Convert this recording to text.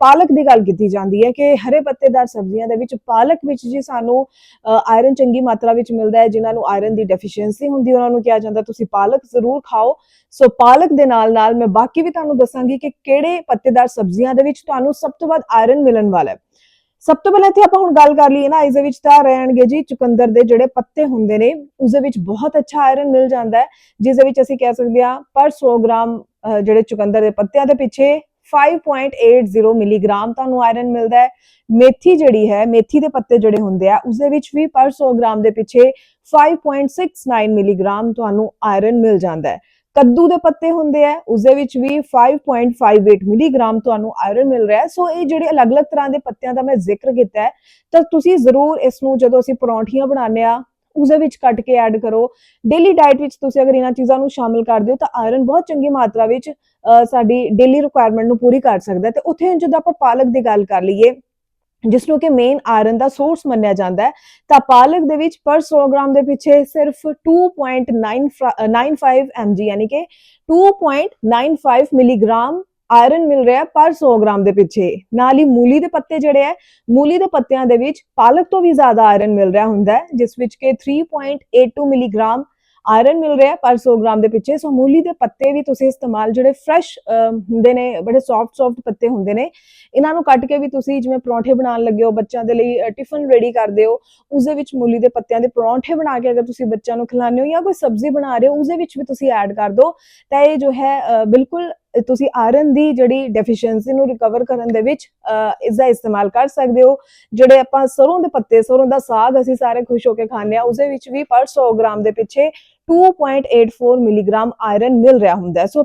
ਪਾਲਕ ਦੀ ਗੱਲ ਕੀਤੀ ਜਾਂਦੀ ਹੈ ਕਿ ਹਰੇ ਪੱਤੇਦਾਰ ਸਬਜ਼ੀਆਂ ਦੇ ਵਿੱਚ ਪਾਲਕ ਵਿੱਚ ਜੀ ਸਾਨੂੰ ਆਇਰਨ ਚੰਗੀ ਮਾਤਰਾ ਵਿੱਚ ਮਿਲਦਾ ਹੈ, ਜਿਨ੍ਹਾਂ ਨੂੰ ਆਇਰਨ ਦੀ ਡੈਫੀਸ਼ੀਐਂਸੀ ਹੁੰਦੀ ਉਹਨਾਂ ਨੂੰ ਕਿਹਾ ਜਾਂਦਾ ਤੁਸੀਂ ਪਾਲਕ ਜ਼ਰੂਰ ਖਾਓ। ਸੋ ਪਾਲਕ ਦੇ ਨਾਲ ਨਾਲ ਮੈਂ ਬਾਕੀ ਵੀ ਤੁਹਾਨੂੰ ਦੱਸਾਂਗੀ ਕਿ ਕਿਹੜੇ ਪੱਤੇਦਾਰ ਸਬਜ਼ੀਆਂ ਦੇ ਵਿੱਚ ਤੁਹਾਨੂੰ ਸਭ ਤੋਂ ਵੱਧ ਆਇਰਨ ਮਿਲਣ ਵਾਲਾ ਹੈ। ਸਭ ਤੋਂ ਪਹਿਲਾਂ ਇੱਥੇ ਆਪਾਂ ਹੁਣ ਗੱਲ ਕਰ ਲਈਏ ਨਾ, ਇਸ ਦੇ ਵਿੱਚ ਤਾਂ ਰਹਿਣਗੇ ਜੀ ਚੁਕੰਦਰ ਦੇ ਜਿਹੜੇ ਪੱਤੇ ਹੁੰਦੇ ਨੇ, ਉਸ ਦੇ ਵਿੱਚ ਬਹੁਤ ਅੱਛਾ ਆਇਰਨ ਮਿਲ ਜਾਂਦਾ ਹੈ, ਜਿਸ ਦੇ ਵਿੱਚ ਅਸੀਂ ਕਹਿ ਸਕਦੇ ਹਾਂ ਪਰ 100 ਗ੍ਰਾਮ ਜਿਹੜੇ ਚੁਕੰਦਰ ਦੇ ਪੱਤਿਆਂ ਦੇ ਪਿੱਛੇ 5.80 ਮਿਲੀਗ੍ਰਾਮ ਤੁਹਾਨੂੰ ਆਇਰਨ ਮਿਲਦਾ ਹੈ। ਮੇਥੀ ਜਿਹੜੀ ਹੈ, ਮੇਥੀ ਦੇ ਪੱਤੇ ਜਿਹੜੇ ਹੁੰਦੇ ਆ ਉਸ ਦੇ ਵਿੱਚ ਵੀ ਪਰ 100 ਗ੍ਰਾਮ ਦੇ ਪਿੱਛੇ 5.69 ਮਿਲੀਗ੍ਰਾਮ ਤੁਹਾਨੂੰ ਆਇਰਨ ਮਿਲ ਜਾਂਦਾ ਹੈ। ਕੱਦੂ ਦੇ ਪੱਤੇ ਹੁੰਦੇ ਆ ਉਸ ਦੇ ਵਿੱਚ ਵੀ 5.58 ਮਿਲੀਗ੍ਰਾਮ ਤੁਹਾਨੂੰ ਆਇਰਨ ਮਿਲ ਰਿਹਾ ਸੋ ਇਹ ਜਿਹੜੇ ਅਲੱਗ-ਅਲੱਗ ਤਰ੍ਹਾਂ ਦੇ ਪੱਤਿਆਂ ਦਾ ਮੈਂ ਜ਼ਿਕਰ ਕੀਤਾ ਹੈ, ਤਾਂ ਤੁਸੀਂ ਜ਼ਰੂਰ ਇਸ ਨੂੰ ਜਦੋਂ ਅਸੀਂ ਪਰੌਂਠੀਆਂ ਬਣਾਉਂਦੇ ਆ ਉਸਦੇ ਵਿੱਚ ਕੱਟ ਕੇ ਐਡ ਕਰੋ। ਡੇਲੀ ਡਾਈਟ ਵਿੱਚ ਤੁਸੀਂ ਅਗਰ ਇਹਨਾਂ ਚੀਜ਼ਾਂ ਨੂੰ ਸ਼ਾਮਿਲ ਕਰਦੇ ਹੋ, ਤਾਂ ਆਇਰਨ ਬਹੁਤ ਚੰਗੀ ਮਾਤਰਾ ਵਿੱਚ ਸਾਡੀ ਡੇਲੀ ਰਿਕੁਆਇਰਮੈਂਟ ਨੂੰ ਪੂਰੀ ਕਰ ਸਕਦਾ ਤੇ ਉੱਥੇ ਜਦੋਂ ਆਪਾਂ ਪਾਲਕ ਦੀ ਗੱਲ ਕਰ ਲਈਏ, ਜਿਸ ਨੂੰ ਕਿ ਮੇਨ ਆਇਰਨ ਦਾ ਸੋਰਸ ਮੰਨਿਆ ਜਾਂਦਾ ਹੈ, ਤਾਂ ਪਾਲਕ ਦੇ ਵਿੱਚ ਪਰ 100 ਗ੍ਰਾਮ ਦੇ ਪਿੱਛੇ ਸਿਰਫ 2.95 mg, ਯਾਨੀ ਕਿ 2.95 ਮਿਲੀਗ੍ਰਾਮ ਆਇਰਨ ਮਿਲ ਰਿਹਾ ਪਰ 100 ਗ੍ਰਾਮ ਦੇ ਪਿੱਛੇ। ਨਾਲ ਹੀ ਮੂਲੀ ਦੇ ਪੱਤੇ ਜਿਹੜੇ ਹੈ, ਮੂਲੀ ਦੇ ਪੱਤਿਆਂ ਦੇ ਵਿੱਚ ਪਾਲਕ ਤੋਂ ਵੀ ਜ਼ਿਆਦਾ ਆਇਰਨ ਮਿਲ ਰਿਹਾ ਹੁੰਦਾ ਹੈ, ਜਿਸ ਵਿੱਚ ਕਿ 3.82 ਮਿਲੀਗ੍ਰਾਮ ਆਇਰਨ ਮਿਲ ਰਿਹਾ ਪਰ 100 ਗ੍ਰਾਮ ਦੇ ਪਿੱਛੇ। ਸੋ ਮੂਲੀ ਦੇ ਪੱਤੇ ਵੀ ਤੁਸੀਂ ਇਸਤੇਮਾਲ, ਜਿਹੜੇ ਫਰੈਸ਼ ਹੁੰਦੇ ਨੇ, ਬੜੇ ਸੌਫਟ ਸੌਫਟ ਪੱਤੇ ਹੁੰਦੇ ਨੇ, ਇਹਨਾਂ ਨੂੰ ਕੱਟ ਕੇ ਵੀ ਤੁਸੀਂ ਜਿਵੇਂ ਪਰੌਂਠੇ ਬਣਾਉਣ ਲੱਗੇ ਹੋ, ਬੱਚਿਆਂ ਦੇ ਲਈ ਟਿਫਨ ਰੈਡੀ ਕਰਦੇ ਹੋ ਉਸ ਦੇ ਵਿੱਚ ਮੂਲੀ ਦੇ ਪੱਤਿਆਂ ਦੇ ਪਰੌਂਠੇ ਬਣਾ ਕੇ ਅਗਰ ਤੁਸੀਂ ਬੱਚਿਆਂ ਨੂੰ ਖਿਲਾਉਂਦੇ ਹੋ ਜਾਂ ਕੋਈ ਸਬਜ਼ੀ ਬਣਾ ਰਹੇ ਹੋ ਉਸ ਦੇ ਵਿੱਚ ਵੀ ਤੁਸੀਂ ਐਡ ਕਰ ਦਿਓ ਤਾਂ ਇਹ ਜੋ ਹੈ ਬਿਲਕੁਲ ਤੁਸੀਂ ਆਇਰਨ ਦੀ ਜਿਹੜੀ ਡੈਫੀਸ਼ੀਐਂਸੀ ਨੂੰ ਰਿਕਵਰ ਕਰਨ ਦੇ ਵਿੱਚ ਅ, ਇਸ ਦਾ ਇਸਤੇਮਾਲ ਕਰ ਸਕਦੇ ਹੋ। ਜਿਹੜੇ ਆਪਾਂ ਸਰੋਂ ਦੇ ਪੱਤੇ ਸਰੋਂ ਦਾ ਸਾਗ ਅਸੀਂ ਸਾਰੇ ਖੁਸ਼ ਹੋ ਕੇ ਖਾਂਦੇ ਆ ਉਸ ਵਿੱਚ ਵੀ ਪਰ 100 ਗ੍ਰਾਮ ਦੇ ਪਿੱਛੇ 2.84 ਮਿਲੀਗ੍ਰਾਮ ਆਇਰਨ ਮਿਲ ਰਿਹਾ ਹੁੰਦਾ ਸੋ